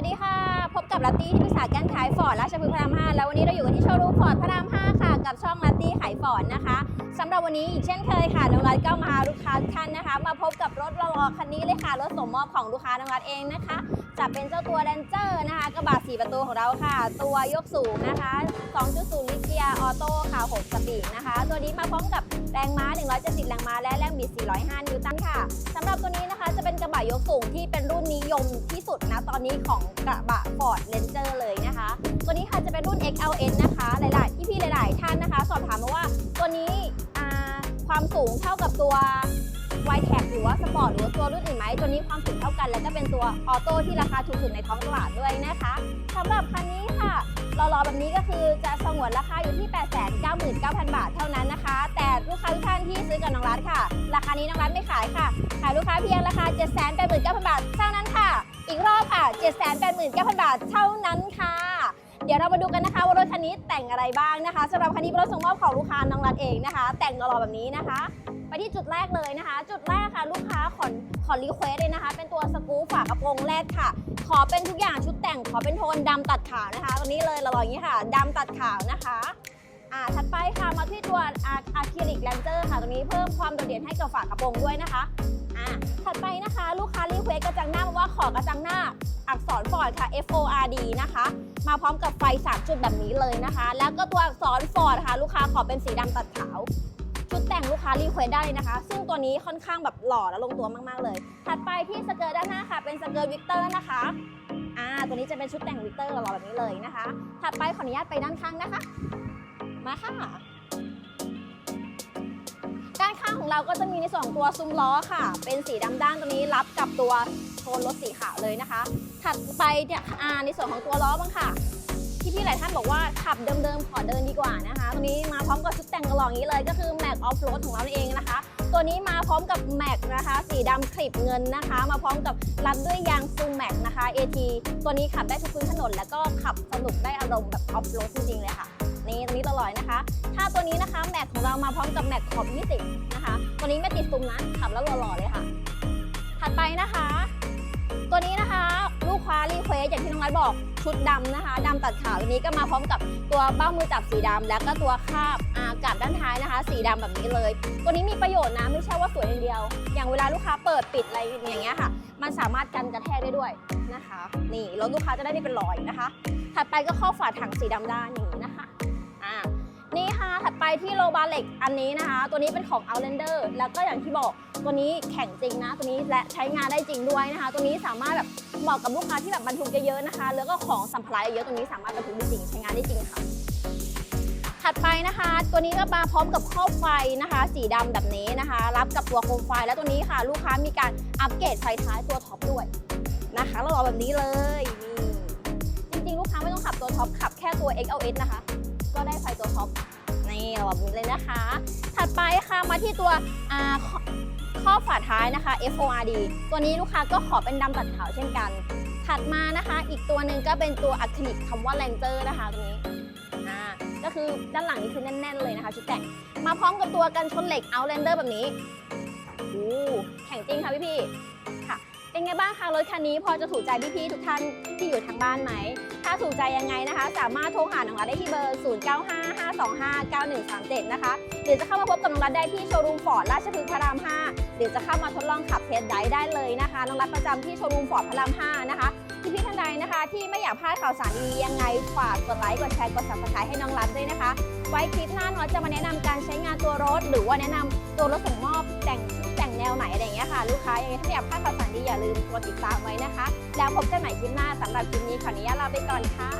วัสดีค่ะ พบกับลัตตี้ที่ปรึกษาการขายฟอร์ดราชพฤกษ์พระราม5แล้ววันนี้เราอยู่กันที่โชว์รูมฟอร์ดพระราม5ค่ะกับช่องลัตตี้ขายฟอร์ดนะคะสำหรับวันนี้อีกเช่นเคยค่ะน้องรัฐก็มาลูกค้าท่านนะคะ มาพบกับรถรอคันนี้เลยค่ะรถสมมอบของลูกค้าน้องรัฐเองนะคะจะเป็นเจ้าตัวแดนเจอร์นะคะกระบะ4ประตูของเราค่ะ ตัวยกสูงนะคะ 2.0 ลิตรเกียร์ออโต้ค่ะ6สปีดนะคะ ตัวนี้มาพร้อมกับแรงม้า 170 แรงม้าและแรงบิด 405 นิวตันค่ะสำหรับตัวนี้นะคะจะเป็นกระบะยกสูงที่เป็นรุ่น ยมที่สุดนะตอนนี้ของกระบะ Ford Ranger เลยนะคะ ตัวนี้ค่ะจะเป็นรุ่น XLN นะคะ หลายๆพี่ๆหลาย ๆ ท่านนะคะ สอบถามมาว่าตัวนี้ความสูงเท่ากับตัว y t e c หรือว่าสปอร์ตหรือว่าตัวรุ่นอื่นไหมตัวนี้ความสูงเท่ากัน แล้วก็เป็นตัวออโต้ที่ราคาถูกสุดในท้องตลาดด้วยนะคะสำหรับคันนี้ค่ะรอๆแบบนี้ก็คือจะสงวนราคาอยู่ที่ 899,000 บาทเท่านั้นนะคะ แต่ลูกค้าทุกท่านที่ซื้อกับน้องรัฐค่ะ ราคานี้น้องรัฐไม่ขายค่ะ ขายลูกค้าเพียงราคา 789,000 บาท 7 8 9 0 0 บาทเท่านั้นค่ะ เดี๋ยวเรามาดูกันนะคะว่ารถคันนี้แต่งอะไรบ้างนะคะสำหรับคันนี้เรถส่งมอบของลูกค้าน้องรัดเองนะคะ แต่งหล่อๆแบบนี้นะคะ ไปที่จุดแรกเลยนะคะ จุดแรกค่ะลูกค้าขอขอรีเควสเลยนะคะ เป็นตัวสกู๊ปฝากระโปรงแรกค่ะ ขอเป็นทุกอย่างชุดแต่งขอเป็นโทนดำตัดขาวนะคะตัวนี้เลยล่อๆอย่างนี้ค่ะ ดำตัดขาวนะคะอ่าถัดไปค่ะมาที่ตัวอะคริลิกแลนเจอร์ค่ะ ตรงนี้เพิ่มความโดดเด่นให้กับฝากระโปรงด้วยนะคะอ่าถัดไปนะคะ ลูกค้ารีเควสกระจังหน้าบอกว่าขอกระจังหน้า อักษรฟอร์ดค่ะ F O R D นะคะ มาพร้อมกับไฟ3จุดแบบนี้เลยนะคะ แล้วก็ตัวอักษรฟอร์ดค่ะ ลูกค้าขอเป็นสีดำตัดขาว ชุดแต่งลูกค้ารีเควสได้เลยนะคะ ซึ่งตัวนี้ค่อนข้างแบบหล่อและลงตัวมากๆเลย ถัดไปที่สเกิร์ตด้านหน้าค่ะ เป็นสเกิร์ตวิกเตอร์นะคะอ่าตัวนี้จะเป็นชุดแต่งวิกเตอร์หล่อๆแบบนี้เลยนะคะ ถัดไปขออนุญาตไปด้านข้างนะคะ มาค่ะด้านข้างของเราก็จะมีในส่วนของตัวซุ้มล้อค่ะ เป็นสีดำด้านตัวนี้รับกับตัวโทนรถสีขาวเลยนะคะ ถัดไปเนี่ยอ่าในส่วนของตัวล้อบ้างค่ะที่พี่หลายท่านบอกว่าขับเดิมๆขอเดินดีกว่านะคะตัวนี้มาพร้อมกับชุดแต่งกระหล่องนี้เลย ก็คือ Mac Off Road ของเราเองนะคะ ตัวนี้มาพร้อมกับ Mac นะคะสีดำคลิปเงินนะคะ มาพร้อมกับรัดด้วยยางซูแม็กนะคะ AT ตัวนี้ขับได้ทุกพื้นถนน แล้วก็ขับสนุกได้อารมณ์แบบออฟโรดจริงๆเลยค่ะนี่ตัวนี้ตลอดนะคะ ถ้าตัวนี้นะคะแม็กของเรามาพร้อมกับแม็กขอบ20นะคะ ตัวนี้ไม่ติดซุ้มนะขับแล้วหล่อๆเลยค่ะ ถัดไปนะคะ ตัวนี้นะคะางน้องรัฐบอกชุดดำนะคะดำตัดขาววันนี้ก็มาพร้อมกับตัวเบ้ามือจับสีดำแล้วก็ตัวคาบอากาบด้านท้ายนะคะ สีดำแบบนี้เลย ตัวนี้มีประโยชน์นะไม่ใช่ว่าสวยอย่างเดียว อย่างเวลาลูกค้าเปิดปิดอะไรอย่างเงี้ยค่ะ มันสามารถกันกระแทกได้ด้วยนะคะ นี่รถลูกค้าจะได้ไม่เป็นรอยนะคะ ถัดไปก็ข้อฝาถังสีดำด้านอย่างนี้นะคะ ไปที่โลบาเล็กอันนี้นะคะ ตัวนี้เป็นของ Outlander แล้วก็อย่างที่บอกตัวนี้แข็งจริงนะ ตัวนี้และใช้งานได้จริงด้วยนะคะ ตัวนี้สามารถแบบเหมาะกับลูกค้าที่แบบบรรทุกเยอะๆนะคะ แล้วก็ของสัมภาระเยอะๆตัวนี้สามารถบรรทุกได้จริงใช้งานได้จริงค่ะ ถัดไปนะคะ ตัวนี้ก็มาพร้อมกับข้อบไฟนะคะ สีดำแบบนี้นะคะ รับกับตัวโคมไฟแล้วตัวนี้ค่ะ ลูกค้ามีการอัปเกรดไฟท้ายตัวท็อปด้วยนะคะเราบอแบบนี้เลยนี่จริงๆ ลูกค้าไม่ต้องขับตัวท็อปขับแค่ตัว XLS นะคะ ก็ได้ไฟตัวท็อป นี่เราบบนี้เลยนะคะ ถัดไปค่ะมาที่ตัวข้อฝาท้ายนะคะ FORD ตัวนี้ลูกค้าก็ขอเป็นดำตัดขาวเช่นกัน ถัดมานะคะ อีกตัวหนึ่งก็เป็นตัวอะคริลิกคำว่า Ranger นะคะตัวนี้อ่าก็คือด้านหลังนี่คือแน่นๆเลยนะคะชุดแต่งมาพร้อมกับตัวกันชนเหล็ก Outlander แบบนี้โอ้แข็งจริงค่ะพี่ๆค่ะ เป็นไงบ้างคะรถคันนี้พอจะถูกใจพี่ๆทุกท่านที่อยู่ทางบ้านไหมาถูกใจยังไงนะคะ สามารถโทรหาน้องรัฐได้ที่เบอร์ 0955259137 นะคะหรือจะเข้ามาพบกับน้องรัฐได้ที่โชว์รูมฟอร์ดราชพฤกษ์พระราม 5 หรือจะเข้ามาทดลองขับเทสไดได้เลยนะคะน้องรัฐประจำที่โชว์รูมฟอร์ดพระราม 5 นะคะที่พี่ท่านใดนะคะ ที่ไม่อยากพลาดข่าวสารดีๆยังไงฝากกดไลค์กดแชร์กด subscribe ให้น้องรัฐด้วยนะคะ ไว้คลิปหน้าน้อยจะมาแนะนำการใช้งานตัวรถ หรือว่าแนะนำตัวรถส่งมอบแต่ง แนวไหนอะไรเงี้ยค่ะลูกค้ายังไงถ้าอยากพลาดข่าวสารดีอย่าลืมกดติดตามไว้นะคะ แล้วพบกันใหม่คลิปหน้าสำหรับคลิปนี้ขออนุญาตลาไปก่อนค่ะ